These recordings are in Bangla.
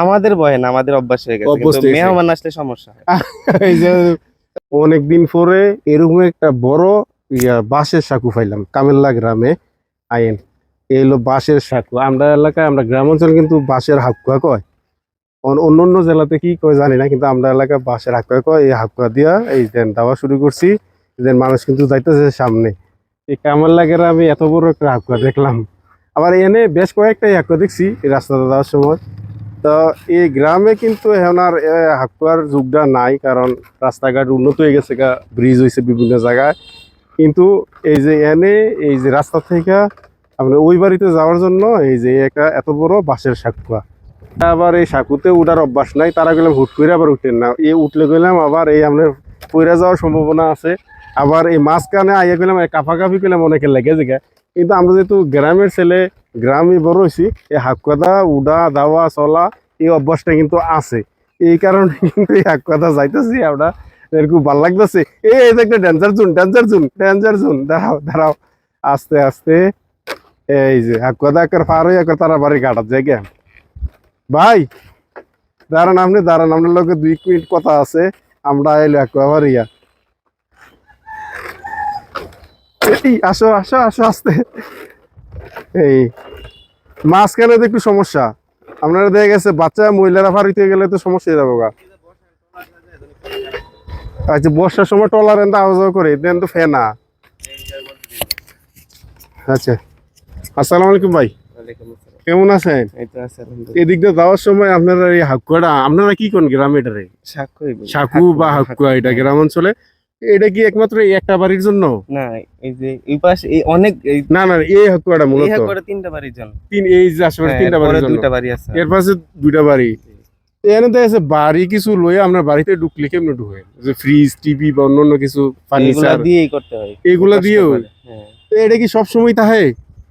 আমাদের বহে না আমাদের অভ্যাস হয়ে গেছে কিন্তু। মেহমান আসলে সমস্যা। এই যে অনেকদিন পরে এরকম একটা বড় ইয়া বাঁশের সাঁকু পাইলাম কামেল্লা গ্রামে আইন। এই হলো বাঁশের সাঁকু। আমরা এলাকায় আমরা গ্রাম অঞ্চল কিন্তু বাঁশের হাকুয়া কয়। অন্য অন্য জেলাতে কি কয় জানি না কিন্তু আমরা এলাকায় বাঁশের হাকুয়া কয়। এই হাকুয়া দিয়া এই দেন দেওয়া শুরু করছি দেন মানুষ কিন্তু যাইতেছে সামনে। এই কামেল্লা গ্রামে এত বড় একটা হাকুয়া দেখলাম। আবার এনে বেশ কয়েকটা হাকুয়া দেখছি রাস্তাতে যাওয়ার সময়। তো এই গ্রামে কিন্তু এ, হাকুয়ার যুগটা নাই কারণ রাস্তাঘাট উন্নত হয়ে গেছে গা ব্রিজ হয়েছে বিভিন্ন জায়গায়। কিন্তু এই যে এনে এই যে রাস্তা থেকে আপনার ওই বাড়িতে যাওয়ার জন্য এই যে একটা এত বড় বাঁশের সাকুয়া। আবার এই সাকুতে উঠার অভ্যাস নাই তারা গেলাম হুট করে আবার উঠেন না। এই উঠলে গেলাম আবার এই আপনার পইরা যাওয়ার সম্ভাবনা আছে। আবার এই মাঝখানে আইয়া গেলাম কাফাকাফি করলাম অনেকে লেগে যায় কিন্তু আমরা যেহেতু গ্রামের ছেলে গ্রামে বড় হয়েছি এই হাকুয়াদা উডা দাওয়া চলা এই অভ্যাসটা কিন্তু আছে। এই কারণে কিন্তু এই হাকুয়াদা যাইতেছি আমরা এরকম ভালো লাগতেছে। এই একটা dancer zone dancer zone dancer zone দাঁড়াও দাঁড়াও। আস্তে আস্তে। এই যে এক কথা একবার পার হয়ে একবার তারা বাড়ি কাটার জায়গা। ভাই দাঁড়ান আপনি দাঁড়ান। আপনার লোকে দুই মিনিট কথা আছে। আমরা এলো একবার ইয়া এই, আসো আসো আসো আস্তে। এই মাঝখানে তো একটু সমস্যা। আপনারা দেখা গেছে বাচ্চা মহিলারা ফারিতে গেলে তো সমস্যা যাব গা। আচ্ছা বর্ষার সময় টলার এনতে আওয়াজ করে দেন তো ফেনা। আচ্ছা আসসালামু আলাইকুম ভাই। কেমন আছেন। এদিক দিয়ে যাওয়ার সময় আপনারা এই হাকুয়াটা আপনারা কি কোন গ্রামে এটারে। সাকু বা হাকুয়া এটা গ্রাম অঞ্চলে। এটা কি একমাত্র এই একটা বাড়ির জন্য? না এই যে এই পাশে এই অনেক না না এই হাকুয়াটা মূলত। করে তিনটা বাড়ির জন্য। তিন এই যে আশেপাশে হ্যাঁ, তিনটা বাড়ির জন্য। দুইটা বাড়ি আছে। এর পাশে দুইটা বাড়ি। এখানে দেখা যাচ্ছে বাড়ি কিছু লয়ে আমরা বাড়িতে ঢুকলে কেমনে ঢুকে? যে ফ্রিজ টিভি বা অন্যান্য কিছু ফার্নিচার দিয়েই করতে হয়। এগুলা দিয়েও? হ্যাঁ। এটা কি সব সময় তাহে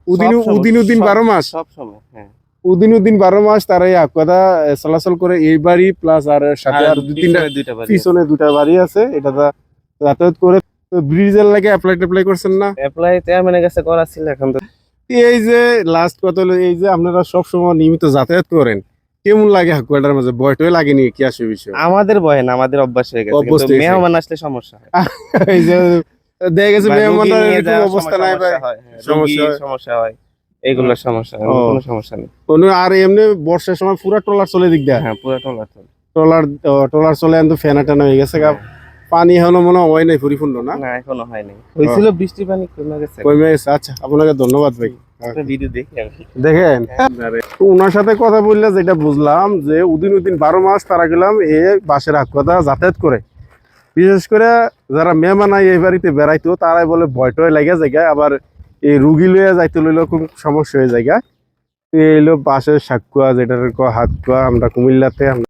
উদিন উদিন উদিন বারো মাস? সব সময় হ্যাঁ। উদিন উদিন বারো মাস তারা এই আকুয়াদা চলাচল করে এই বাড়ি প্লাস আর সাথে আর দুই তিনটা পিছনে পিছনে দুটা বাড়ি আছে। এটা যাতায়াত করে ব্রিজের লাগে অ্যাপ্লাই ট্যাপ্লাই করছেন না? অ্যাপ্লাই চেয়ারম্যানের কাছে করা ছিল এখন তো। এই যে লাস্ট কথা হলো এই যে আপনারা সব সময় নিয়মিত যাতায়াত করেন কেমন লাগে হাকুয়াটার মাঝে? বয়টয় লাগেনি কি আসে বিষয়? আমাদের বহে না আমাদের অভ্যাস হয়ে গেছে কিন্তু মেহমান আসলে সমস্যা এই যে দেখা গেছে মেহমানরা এরকম অবস্থা নাই ভাই। সমস্যা হ্যাঁ, সমস্যা হয়। সমস্যা সমস্যা কোনো সমস্যা নেই। অন্য আর এমনি বর্ষার সময় পুরা ট্রলার চলে দিক দেয়। হ্যাঁ পুরো টলার তো ট্রলার ট্রলার চলে কিন্তু ফেনা টেনা হয়ে গেছে পানি হলো মনে হয় নাই পরিপূর্ণ না? না এখনও হয়নি হয়েছিল বৃষ্টি পানি কমে গেছে। কমে গেছে আচ্ছা আপনাকে ধন্যবাদ ভাই। ভিডিও দেখি দেখেন। তো ওনার সাথে কথা বললে যেটা বুঝলাম যে উদিন উদিন বারো মাস তারা গেলাম এ বাসের হাকুয়াদা যাতায়াত করে। বিশেষ করে যারা মেহমান আই এই বাড়িতে বেড়াইতো তারাই বলে ভয়টয় লাগে জায়গায় আবার এই রুগী লইয়া যাইতে লইলেও খুব সমস্যা হয়ে যায় এই হলো বাসের সাকুয়া যেটার হাত কুয়া আমরা কুমিল্লাতে আমরা